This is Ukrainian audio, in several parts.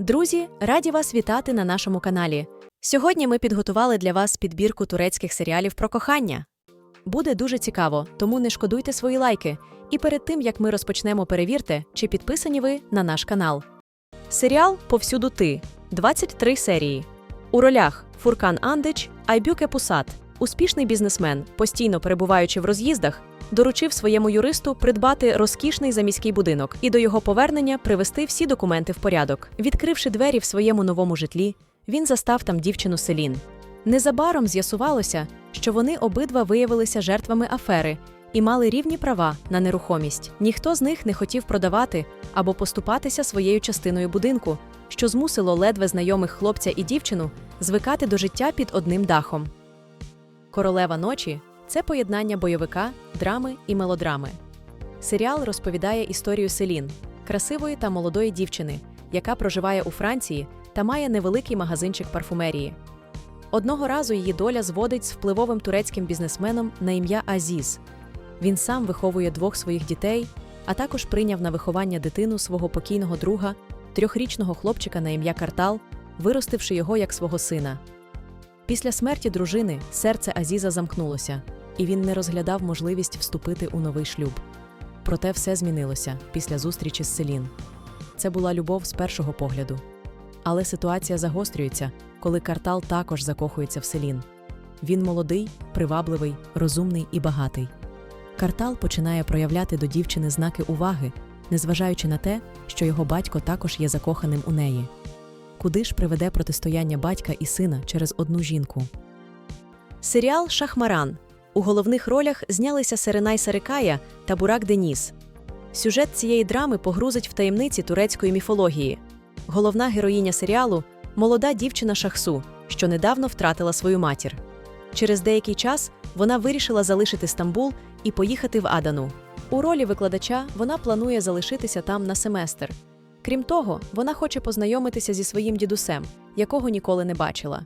Друзі, раді вас вітати на нашому каналі. Сьогодні ми підготували для вас підбірку турецьких серіалів про кохання. Буде дуже цікаво, тому не шкодуйте свої лайки. І перед тим як ми розпочнемо, перевірте, чи підписані ви на наш канал. Серіал Повсюду ти 23 серії. У ролях Фуркан Андич, Айбюке Пусат, успішний бізнесмен, постійно перебуваючи в роз'їздах, доручив своєму юристу придбати розкішний заміський будинок і до його повернення привести всі документи в порядок. Відкривши двері в своєму новому житлі, він застав там дівчину Селін. Незабаром з'ясувалося, що вони обидва виявилися жертвами афери і мали рівні права на нерухомість. Ніхто з них не хотів продавати або поступатися своєю частиною будинку, що змусило ледве знайомих хлопця і дівчину звикати до життя під одним дахом. Королева ночі це поєднання бойовика, драми і мелодрами. Серіал розповідає історію Селін, красивої та молодої дівчини, яка проживає у Франції та має невеликий магазинчик парфумерії. Одного разу її доля зводить з впливовим турецьким бізнесменом на ім'я Азіз. Він сам виховує двох своїх дітей, а також прийняв на виховання дитину свого покійного друга, трьохрічного хлопчика на ім'я Картал, виростивши його як свого сина. Після смерті дружини серце Азіза замкнулося, і він не розглядав можливість вступити у новий шлюб. Проте все змінилося після зустрічі з Селін. Це була любов з першого погляду. Але ситуація загострюється, коли картал також закохується в Селін. Він молодий, привабливий, розумний і багатий. Картал починає проявляти до дівчини знаки уваги, незважаючи на те, що його батько також є закоханим у неї. Куди ж приведе протистояння батька і сина через одну жінку? Серіал Шахмаран. У головних ролях знялися Серенай Сарикая та Бурак Деніс. Сюжет цієї драми погрузить в таємниці турецької міфології. Головна героїня серіалу молода дівчина Шахсу, що недавно втратила свою матір. Через деякий час вона вирішила залишити Стамбул і поїхати в Адану. У ролі викладача вона планує залишитися там на семестр. Крім того, вона хоче познайомитися зі своїм дідусем, якого ніколи не бачила.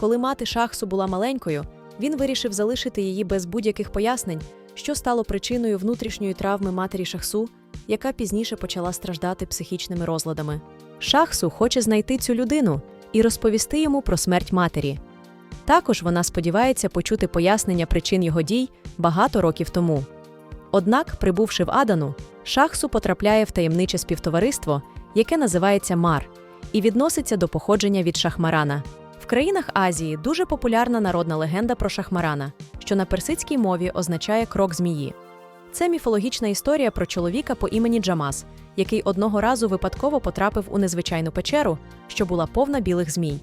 Коли мати Шахсу була маленькою, він вирішив залишити її без будь-яких пояснень, що стало причиною внутрішньої травми матері Шахсу, яка пізніше почала страждати психічними розладами. Шахсу хоче знайти цю людину і розповісти йому про смерть матері. Також вона сподівається почути пояснення причин його дій багато років тому. Однак, прибувши в Адану, Шахсу потрапляє в таємниче співтовариство, яке називається Мар, і відноситься до походження від Шахмарана. В країнах Азії дуже популярна народна легенда про Шахмарана, що на персидській мові означає крок змії. Це міфологічна історія про чоловіка по імені Джамас, який одного разу випадково потрапив у незвичайну печеру, що була повна білих змій.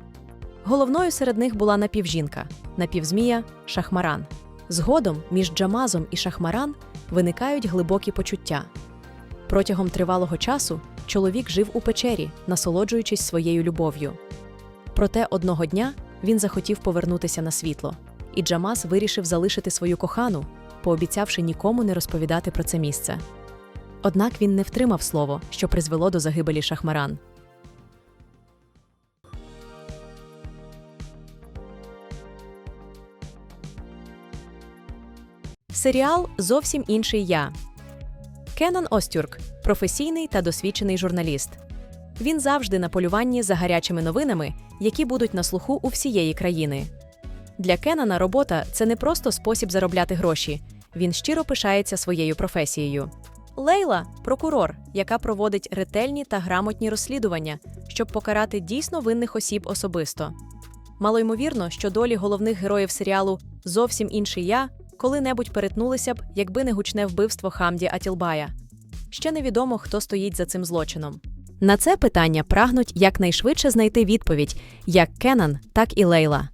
Головною серед них була напівжінка, напівзмія Шахмаран. Згодом між Джамазом і Шахмаран виникають глибокі почуття. Протягом тривалого часу чоловік жив у печері, насолоджуючись своєю любов'ю. Проте одного дня він захотів повернутися на світло, і Джамаз вирішив залишити свою кохану, пообіцявши нікому не розповідати про це місце. Однак він не втримав слово, що призвело до загибелі Шахмаран. Серіал Зовсім інший я. Кенан Остюрк професійний та досвідчений журналіст. Він завжди на полюванні за гарячими новинами, які будуть на слуху у всієї країни. Для Кенана робота це не просто спосіб заробляти гроші. Він щиро пишається своєю професією. Лейла прокурор, яка проводить ретельні та грамотні розслідування, щоб покарати дійсно винних осіб особисто. Малоймовірно, що долі головних героїв серіалу Зовсім інший я коли-небудь перетнулися б, якби не гучне вбивство Хамді Атілбая. Ще невідомо, хто стоїть за цим злочином. На це питання прагнуть якнайшвидше знайти відповідь як Кенан, так і Лейла.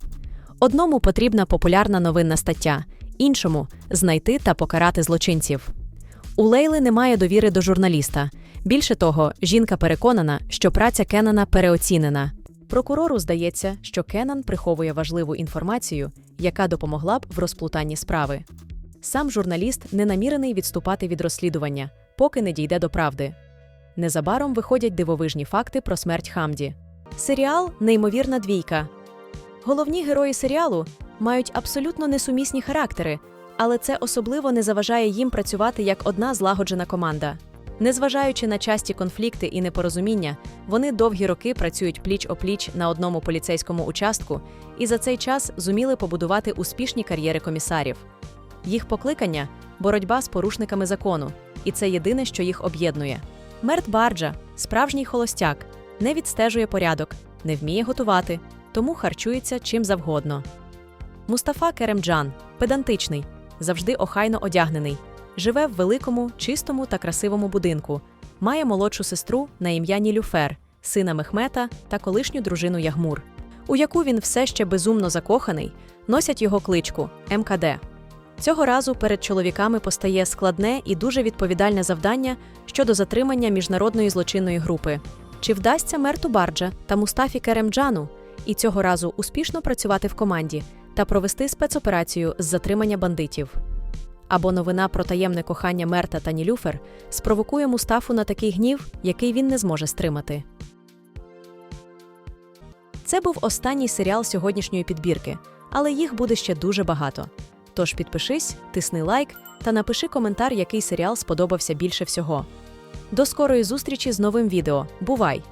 Одному потрібна популярна новинна стаття, іншому знайти та покарати злочинців. У Лейли немає довіри до журналіста. Більше того, жінка переконана, що праця Кенана переоцінена. Прокурору здається, що Кенан приховує важливу інформацію, яка допомогла б в розплутанні справи. Сам журналіст не намірений відступати від розслідування, поки не дійде до правди. Незабаром виходять дивовижні факти про смерть Хамді. Серіал Неймовірна двійка. Головні герої серіалу мають абсолютно несумісні характери, але це особливо не заважає їм працювати як одна злагоджена команда. Незважаючи на часті конфлікти і непорозуміння, вони довгі роки працюють пліч-опліч на одному поліцейському участку і за цей час зуміли побудувати успішні кар'єри комісарів. Їх покликання боротьба з порушниками закону, і це єдине, що їх об'єднує. Мерт Барджа справжній холостяк, не відстежує порядок, не вміє готувати, тому харчується чим завгодно. Мустафа Керемджан педантичний, завжди охайно одягнений, живе в великому, чистому та красивому будинку, має молодшу сестру на ім'я Нілюфер, сина Мехмета та колишню дружину Ягмур, у яку він все ще безумно закоханий, носять його кличку МКД. Цього разу перед чоловіками постає складне і дуже відповідальне завдання щодо затримання міжнародної злочинної групи. Чи вдасться Мерту Барджа та Мустафі Керемджану і цього разу успішно працювати в команді та провести спецоперацію з затримання бандитів? Або новина про таємне кохання Мерта та Нілюфер спровокує Мустафу на такий гнів, який він не зможе стримати. Це був останній серіал сьогоднішньої підбірки, але їх буде ще дуже багато. Тож підпишись, тисни лайк та напиши коментар, який серіал сподобався більше всього. До скорої зустрічі з новим відео. Бувай!